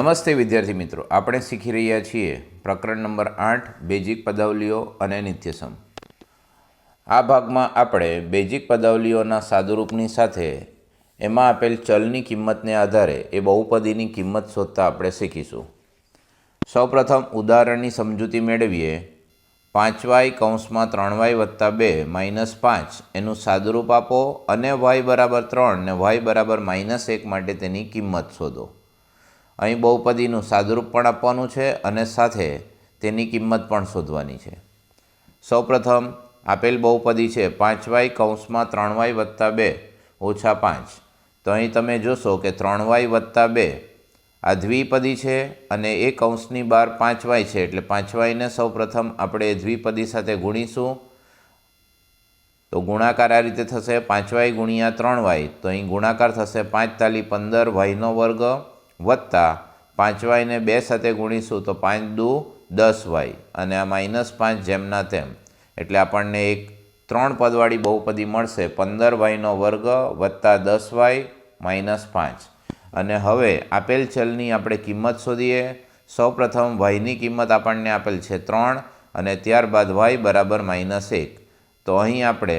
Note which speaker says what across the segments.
Speaker 1: નમસ્તે વિદ્યાર્થી મિત્રો. આપણે શીખી રહ્યા છીએ પ્રકરણ નંબર આઠ, બેઝિક પદાવલીઓ અને નિત્યસમ. આ ભાગમાં આપણે બેઝિક પદાવલીઓના સાદુરૂપની સાથે એમાં આપેલ ચલની કિંમતને આધારે એ બહુપદીની કિંમત શોધતા આપણે શીખીશું. સૌપ્રથમ ઉદાહરણની સમજૂતી મેળવીએ. પાંચ વાય કૌંસમાં ત્રણ વાય વત્તા બે માઇનસ પાંચ એનું સાદુરૂપ આપો અને વાય બરાબર ત્રણ ને વાય બરાબર માઇનસ એક માટે તેની કિંમત શોધો. અહીં બહુપદીનું સાદુરૂપ પણ આપવાનું છે અને સાથે તેની કિંમત પણ શોધવાની છે. સૌપ્રથમ, આપેલ બહુપદી છે પાંચ વાય કૌંસમાં ત્રણ વાય વત્તા બે, ઓછા પાંચ. તો અહીં તમે જોશો કે ત્રણ વાય વત્તા બે આ દ્વિપદી છે અને એ કૌંસની બહાર પાંચ વાય છે. એટલે પાંચ વાયને સૌપ્રથમ આપણે દ્વિપદી સાથે ગુણીશું. તો ગુણાકાર આ રીતે થશે. પાંચ વાય ગુણ્યા ત્રણ વાય તો અહીં ગુણાકાર થશે પાંચ તાલી પંદર વાયનો વર્ગ. વત્તા પાંચ વાયને બે સાથે ગુણીશું તો પાંચ દુ દસ વાય અને આ માઇનસ પાંચ જેમના તેમ. એટલે આપણને એક ત્રણ પદવાળી બહુપદી મળશે. પંદર વાયનો વર્ગ વત્તા દસ વાય માઇનસ પાંચ. અને હવે આપેલ ચલની આપણે કિંમત શોધીએ. સૌપ્રથમ વાયની કિંમત આપણને આપેલ છે ત્રણ અને ત્યારબાદ વાય બરાબર માઇનસ એક. તો અહીં આપણે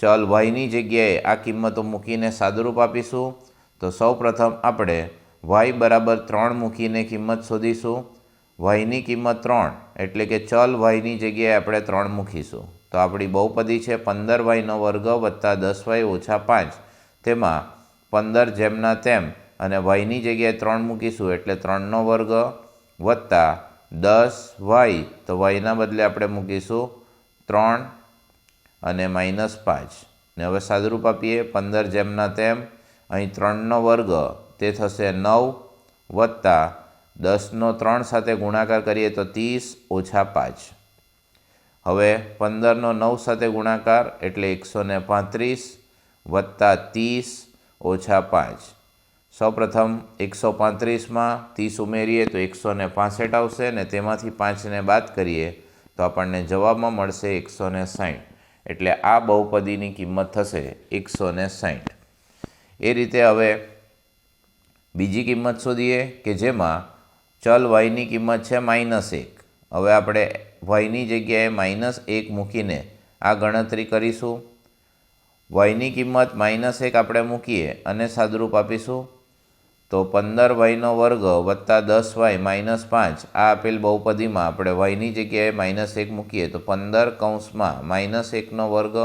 Speaker 1: ચલ વાયની જગ્યાએ આ કિંમતો મૂકીને સાદુરૂપ આપીશું. તો સૌપ્રથમ આપણે વાય બરાબર ત્રણ મૂકીને કિંમત શોધીશું. વાયની કિંમત ત્રણ, એટલે કે ચલ વાયની જગ્યાએ આપણે ત્રણ મૂકીશું. તો આપણી બહુપદી છે પંદર વાયનો વર્ગ વત્તા દસ વાય ઓછા પાંચ. તેમાં પંદર જેમના તેમ અને વાયની જગ્યાએ ત્રણ મૂકીશું એટલે ત્રણનો વર્ગ વત્તા દસ વાય. તો વાયના બદલે આપણે મૂકીશું ત્રણ અને માઇનસ પાંચ. ને હવે સાદુરૂપ આપીએ પંદર જેમના તેમ. અહીં ત્રણનો વર્ગ તે થશે નવ વત્તા દસનો ત્રણ સાથે ગુણાકાર કરીએ તો ત્રીસ ઓછા પાંચ. હવે પંદરનો નવ સાથે ગુણાકાર એટલે એકસો ને પાંત્રીસ વત્તા ત્રીસ ઓછા પાંચ. સૌપ્રથમ એકસો પાંત્રીસમાં ત્રીસ ઉમેરીએ તો એકસો ને પાસઠ આવશે ને તેમાંથી પાંચને બાદ કરીએ તો આપણને જવાબમાં મળશે એકસો ને સાઠ એટલે આ બહુપદીની કિંમત થશે એકસો ને સાઠ એ રીતે હવે બીજી કિંમત શોધીએ કે જેમાં ચલ વાયની કિંમત છે માઇનસ એક. હવે આપણે વાયની જગ્યાએ માઇનસ એક મૂકીને આ ગણતરી કરીશું. વાયની કિંમત માઇનસ એક આપણે મૂકીએ અને સાદરૂપ આપીશું. તો પંદર વાયનો વર્ગ વત્તા દસ વાય માઇનસ પાંચ, આ આપેલ બહુપદીમાં આપણે વાયની જગ્યાએ માઇનસ એક મૂકીએ તો પંદર કૌંસમાં માઇનસ એકનો વર્ગ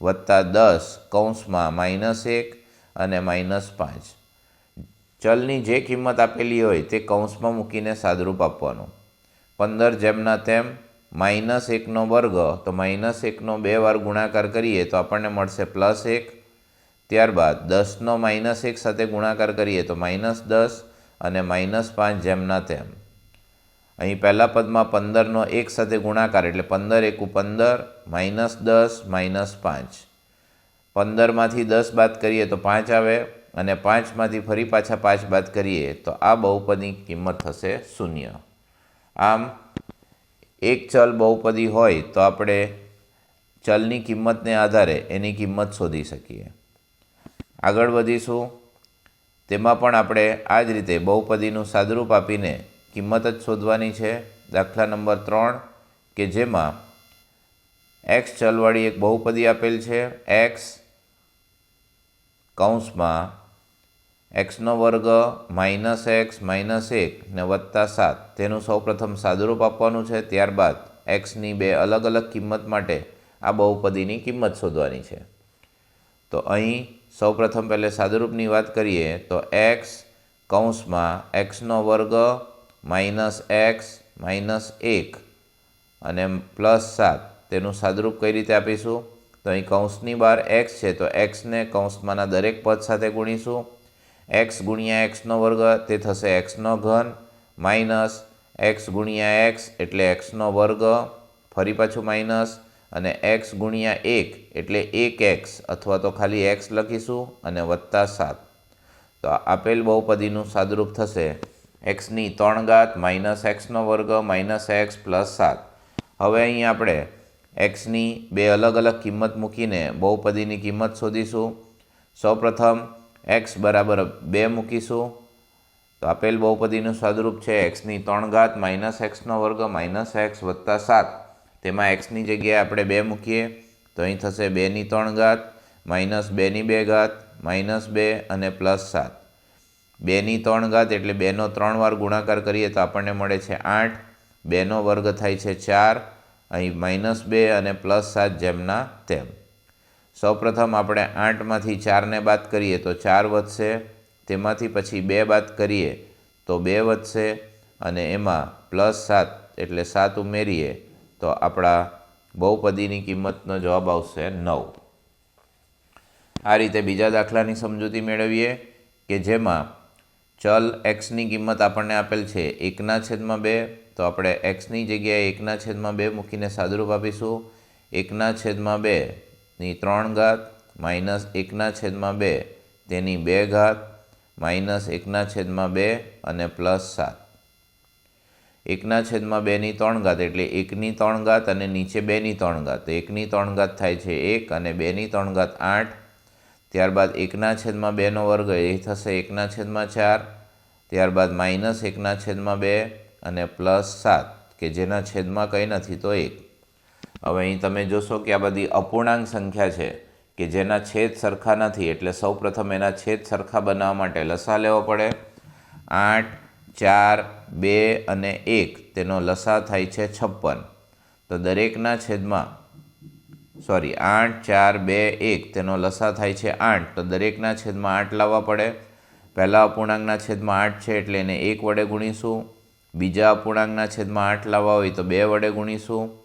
Speaker 1: વત્તા દસ કૌંસમાં માઇનસ એક અને માઇનસ પાંચ. ચલની જે કિંમત આપેલી હોય તે કૌંસમાં મૂકીને સાદરૂપ આપવાનું. પંદર જેમના તેમ માઇનસ એકનો વર્ગ, તો માઇનસ એકનો બે વાર ગુણાકાર કરીએ તો આપણને મળશે પ્લસ એક. ત્યારબાદ દસનો માઇનસ એક સાથે ગુણાકાર કરીએ તો માઇનસ દસ અને માઇનસ પાંચ જેમના તેમ. અહીં પહેલા પદમાં પંદરનો એક સાથે ગુણાકાર એટલે પંદર એકુ પંદર, માઇનસ દસ, માઇનસ પાંચ. પંદરમાંથી દસ બાદ કરીએ તો પાંચ આવે. અને પાંચમાંથી ફરી પાછા પાંચ બાદ કરીએ તો આ બહુપદી કિંમત થશે શૂન્ય. આમ એક ચલ બહુપદી હોય તો આપણે ચલની કિંમતને આધારે એની કિંમત શોધી શકીએ. આગળ વધીશું. તેમાં પણ આપણે આ જ રીતે બહુપદીનું સાદરૂપ આપીને કિંમત જ શોધવાની છે. દાખલા નંબર ત્રણ, કે જેમાં એક્સ ચલવાળી એક બહુપદી આપેલ છે. એક્સ કૌંસમાં એક્સનો વર્ગ માઇનસ એક્સ માઇનસ એક ને વત્તા સાત. તેનું સૌપ્રથમ સાદુરૂપ આપવાનું છે. ત્યારબાદ એક્સની બે અલગ અલગ કિંમત માટે આ બહુપદીની કિંમત શોધવાની છે. તો અહીં સૌપ્રથમ પહેલે સાદુરૂપની વાત કરીએ, તો એક્સ કૌંસમાં એક્સનો વર્ગ માઇનસ એક્સ માઇનસ એક અને પ્લસ સાત. તેનું સાદુરૂપ કઈ રીતે આપીશું? તો અહીં કૌંસની બહાર એક્સ છે, તો એક્સને કૌંસમાંના દરેક પદ સાથે ગુણીશું. એક્સ ગુણ્યા એક્સનો વર્ગ તે થશે એક્સનો ઘન માઇનસ એક્સ ગુણ્યા એક્સ એટલે એક્સનો વર્ગ. ફરી પાછું માઇનસ અને એક્સ ગુણ્યા એક એટલે એક એક્સ અથવા તો ખાલી એક્સ લખીશું અને વત્તા સાત. તો આપેલ બહુપદીનું સાદુરૂપ થશે. એક્સની ત્રણ ઘાત માઇનસ એક્સનો વર્ગ માઇનસ એક્સ પ્લસ સાત. હવે અહીં આપણે એક્સની બે અલગ અલગ કિંમત મૂકીને બહુપદીની કિંમત શોધીશું. સૌપ્રથમ એક્સ બરાબર બે મૂકીશું. તો આપેલ બહુપદીનું સ્વરૂપ છે એક્સની ત્રણ ઘાત માઇનસ એક્સનો વર્ગ માઇનસ એક્સ વત્તા સાત. તેમાં એક્સની જગ્યાએ આપણે બે મૂકીએ. તો અહીં થશે બેની ત્રણ ઘાત, માઇનસ બેની બે ઘાત, માઇનસ બે અને પ્લસ સાત. બેની ત્રણ ઘાત એટલે બેનો ત્રણ વાર ગુણાકાર કરીએ તો આપણને મળે છે આઠ. બેનો વર્ગ થાય છે ચાર. અહીં માઇનસ બે અને પ્લસ સાત જેમના તેમ. સૌપ્રથમ આપણે આઠમાંથી ચારને બાદ કરીએ તો ચાર વધશે, તેમાંથી પછી બે બાદ કરીએ તો બે વધશે અને એમાં પ્લસ સાત એટલે સાત ઉમેરીએ તો આપણા બહુપદીની કિંમતનો જવાબ આવશે નવ. આ રીતે બીજા દાખલાની સમજૂતી મેળવીએ કે જેમાં ચલ એક્સની કિંમત આપણને આપેલ છે એકના છેદમાં બે, તો આપણે એક્સની જગ્યાએ એકના છેદમાં બે મૂકીને સાદુરૂપ આપીશું. એકના છેદમાં બેની ત્રણ ઘાત માઇનસ એકના છેદમાં બે, તેની બે ઘાત માઇનસ એકના છેદમાં બે અને પ્લસ સાત. એકના છેદમાં બેની ત્રણ ઘાત એટલે એકની ત્રણ ઘાત અને નીચે બેની ત્રણ ઘાત. એકની ત્રણ ઘાત થાય છે એક અને બેની ત્રણ ઘાત આઠ. ત્યારબાદ એકના છેદમાં બેનો વર્ગ એ થશે એકના છેદમાં ચાર. ત્યારબાદ માઇનસ એકના છેદમાં બે અને પ્લસ સાત, કે જેના છેદમાં કંઈ નથી તો એક. હવે અહીં તમે જોશો કે આ બધી અપૂર્ણાંક સંખ્યા છે કે જેના છેદ સરખા નથી, એટલે સૌપ્રથમ એના છેદ સરખા બનાવવા માટે લસા લેવો પડે. આઠ, ચાર, બે અને એક, તેનો લસા થાય છે છપ્પન. તો દરેકના છેદમાં, સોરી, આઠ, ચાર, બે, એક, તેનો લસા થાય છે આઠ. તો દરેકના છેદમાં આઠ લાવવા પડે. પહેલા અપૂર્ણાંકના છેદમાં આઠ છે એટલે એને એક વડે ગુણીશું. બીજા અપૂર્ણાંકના છેદમાં આઠ લાવવા હોય તો બે વડે ગુણીશું.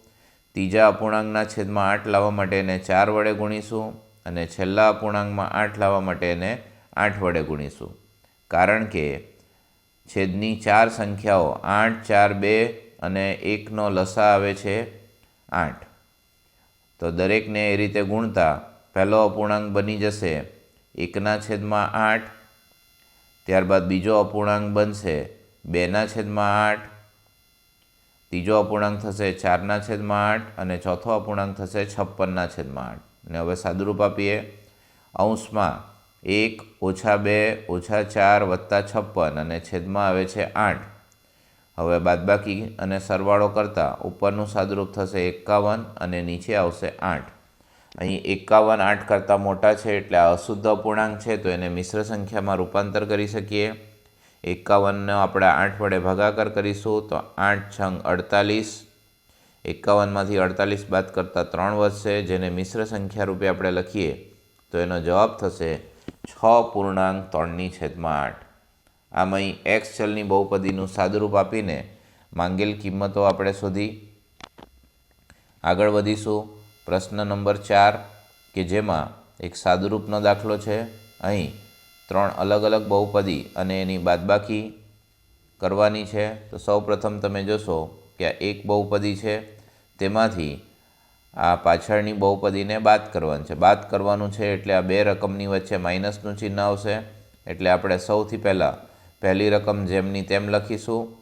Speaker 1: ત્રીજા અપૂર્ણાંકના છેદમાં આઠ લાવવા માટે એને ચાર વડે ગુણીશું અને છેલ્લા અપૂર્ણાંકમાં આઠ લાવવા માટે એને આઠ વડે ગુણીશું. કારણ કે છેદની ચાર સંખ્યાઓ આઠ, ચાર, બે અને એકનો લસા આવે છે આઠ. તો દરેકને એ રીતે ગુણતા પહેલો અપૂર્ણાંક બની જશે એકના છેદમાં આઠ, ત્યારબાદ બીજો અપૂર્ણાંક બનશે બેના છેદમાં આઠ ત્રીજો અપૂર્ણાંક થશે ચારના છેદમાં આઠ અને ચોથો અપૂર્ણાંક થશે છપ્પનના છેદમાં આઠ. ને હવે સાદુરૂપ આપીએ. અંશમાં એક ઓછા બે ઓછા ચાર વત્તા છપ્પન અને છેદમાં આવે છે આઠ. હવે બાદબાકી અને સરવાળો કરતાં ઉપરનું સાદુરૂપ થશે એકાવન અને નીચે આવશે આઠ. અહીં એકાવન આઠ કરતાં મોટા છે એટલે આ અશુદ્ધ અપૂર્ણાંક છે, તો એને મિશ્ર સંખ્યામાં રૂપાંતર કરી શકીએ. એકાવનનો આપણે આઠ વડે ભાગાકાર કરીશું તો આઠ છંગ અડતાલીસ. એકાવનમાંથી અડતાલીસ બાદ કરતાં ત્રણ વધશે. જેને મિશ્ર સંખ્યા રૂપે આપણે લખીએ તો એનો જવાબ થશે છ પૂર્ણાંક ત્રણની છેદમાં આઠ. આમ અહીં એક્સ ચલની બહુપદીનું સાદુરૂપ આપીને માંગેલ કિંમતો આપણે શોધી. આગળ વધીશું. પ્રશ્ન નંબર ચાર, કે જેમાં એક સાદુરૂપનો દાખલો છે. અહીં ત્રણ અલગ અલગ બહુપદી અને એની બાદબાકી કરવાની છે. તો સૌપ્રથમ તમે જોશો કે આ એક બહુપદી છે. તેમાંથી આ પાછળની બહુપદીને બાદ કરવાની છે. બાદ કરવાનું છે એટલે આ બે રકમની વચ્ચે માઇનસનું ચિહ્ન આવશે. એટલે આપણે સૌથી પહેલાં પહેલી રકમ જેમની તેમ લખીશું.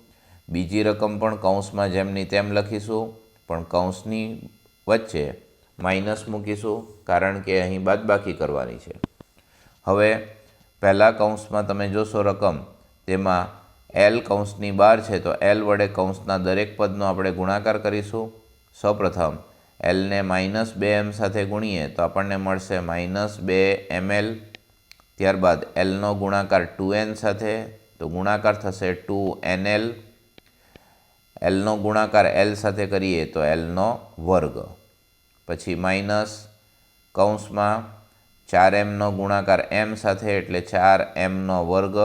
Speaker 1: બીજી રકમ પણ કૌંસમાં જેમની તેમ લખીશું. પણ કૌંસની વચ્ચે માઇનસ મૂકીશું કારણ કે અહીં બાદબાકી કરવાની છે. હવે પહેલા કૌંસમાં તમે જોશો રકમ, તેમાં એલ કૌંસની બહાર છે, તો એલ વડે કૌંસના દરેક પદનો આપણે ગુણાકાર કરીશું. સૌપ્રથમ એલને માઇનસ બે એમ સાથે ગુણીએ, તો આપણને મળશે માઇનસ બે એમએલ ત્યારબાદ એલનો ગુણાકાર ટુ એન સાથે, તો ગુણાકાર થશે ટુ એન એલ એલનો ગુણાકાર એલ સાથે કરીએ, તો એલનો વર્ગ. પછી માઇનસ કૌંસમાં ચાર એમનો ગુણાકાર એમ સાથે એટલે ચાર એમનો વર્ગ.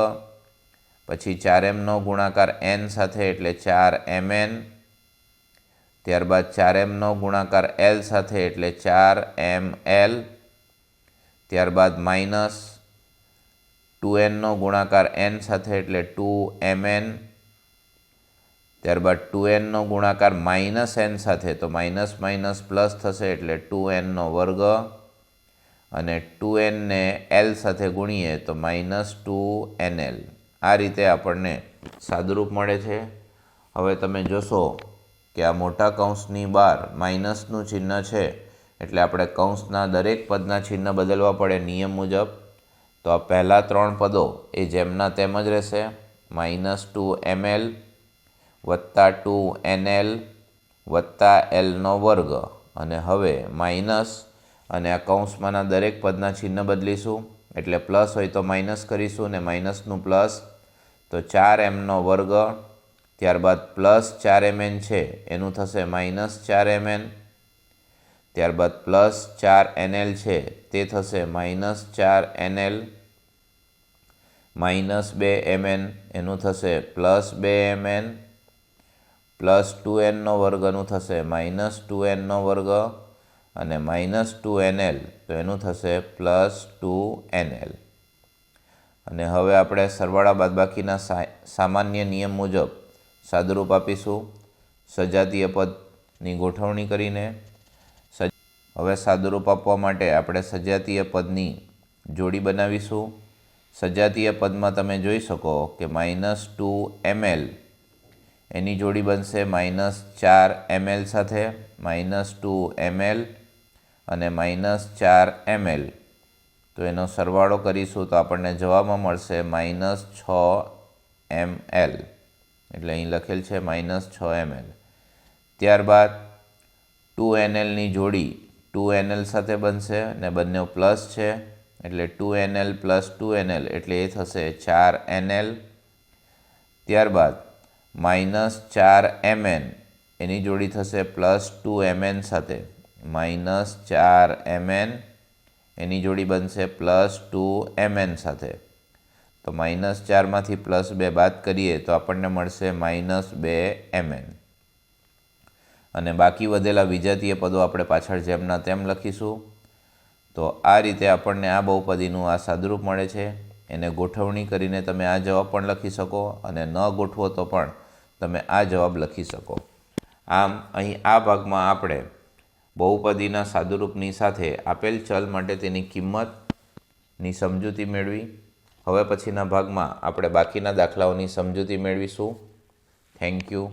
Speaker 1: પછી ચાર એમનો ગુણાકાર એન સાથે એટલે ચાર એમ એન ત્યારબાદ ચાર એમનો ગુણાકાર એલ સાથે એટલે ચાર એમ એલ ત્યારબાદ માઇનસ ટુ એનનો ગુણાકાર એન સાથે એટલે ટુ એમ એન ત્યારબાદ ટુ એનનો ગુણાકાર માઇનસ એન સાથે, તો માઇનસ માઇનસ પ્લસ થશે એટલે ટુ એનનો વર્ગ. અને ટુ એનને એલ સાથે ગુણીએ તો માઇનસ ટુ એન એલ. આ રીતે આપણને સાદુરૂપ મળે છે. હવે તમે જોશો કે આ મોટા કૌંસની બહાર માઇનસનું ચિહ્ન છે, એટલે આપણે કૌંસના દરેક પદના ચિહ્ન બદલવા પડે નિયમ મુજબ. તો આ પહેલાં ત્રણ પદો એ જેમના તેમ જ રહેશે. માઇનસ ટુ એમએલ વત્તા ટુ એન એલ વત્તા એલનો વર્ગ. અને હવે માઇનસ અને આ કૌંસમાંના દરેક પદના ચિહ્ન બદલીશું. એટલે પ્લસ હોય તો માઇનસ કરીશું ને માઇનસનું પ્લસ તો ચાર એમનો વર્ગ, ત્યારબાદ પ્લસ ચાર એમએન છે, એનું થશે માઇનસ ચાર એમએન. ત્યારબાદ પ્લસ ચાર એનએલ છે, તે થશે માઇનસ ચાર એનએલ. માઇનસ બે એમએન, એનું થશે પ્લસ બે એમએન. પ્લસ ટુ એનનો વર્ગનું થશે માઇનસ ટુ એનનો વર્ગ. અને માઇનસ ટુ એનએલ, તો એનું થશે પ્લસ ટુ એનએલ. અને હવે આપણે સરવાળા બાદબાકીના સામાન્ય નિયમ મુજબ સાદુરૂપ આપીશું. સજાતીય પદની ગોઠવણી કરીને હવે સાદુરૂપ આપવા માટે આપણે સજાતીય પદની જોડી બનાવીશું. સજાતીય પદમાં તમે જોઈ શકો કે માઇનસ ટુ એમએલ, એની જોડી બનશે માઇનસ ચાર એમએલ સાથે માઇનસ ટુ એમએલ અને માઇનસ ચાર એમએલ. તો એનો સરવાળો કરીશું તો આપણને જવાબમાં મળશે માઇનસ છ એમ એલ એટલે અહીં લખેલ છે માઇનસ છ એમ એલ ત્યારબાદ ટુ એનએલની જોડી ટુ એનએલ સાથે બનશે અને બંને પ્લસ છે, એટલે two NL plus two NL, એટલે એ થશે ચાર એનએલ. ત્યારબાદ માઇનસ ચાર એમએન, એની જોડી થશે પ્લસ ટુ એમએન સાથે. માઇનસ ચાર એમએન. એની જોડી બનશે પ્લસ ટુ એમએન સાથે. તો માઇનસ ચારમાંથી પ્લસ બે બાદ કરીએ તો આપણને મળશે માઇનસ બે એમએન. અને બાકી વધેલા વિજાતીય પદો આપણે પાછળ જેમના તેમ લખીશું. તો આ રીતે આપણને આ બહુપદીનું આ સાદુરૂપ મળે છે. એને ગોઠવણી કરીને તમે આ જવાબ પણ લખી શકો અને ન ગોઠવો તો પણ તમે આ જવાબ લખી શકો. આમ અહીં આ ભાગમાં આપણે બહુપદીના સાદુરૂપની સાથે આપેલ ચલ માટે તેની કિંમતની સમજૂતી મેળવી. હવે પછીના ભાગમાં આપણે બાકીના દાખલાઓની સમજૂતી મેળવીશું. Thank you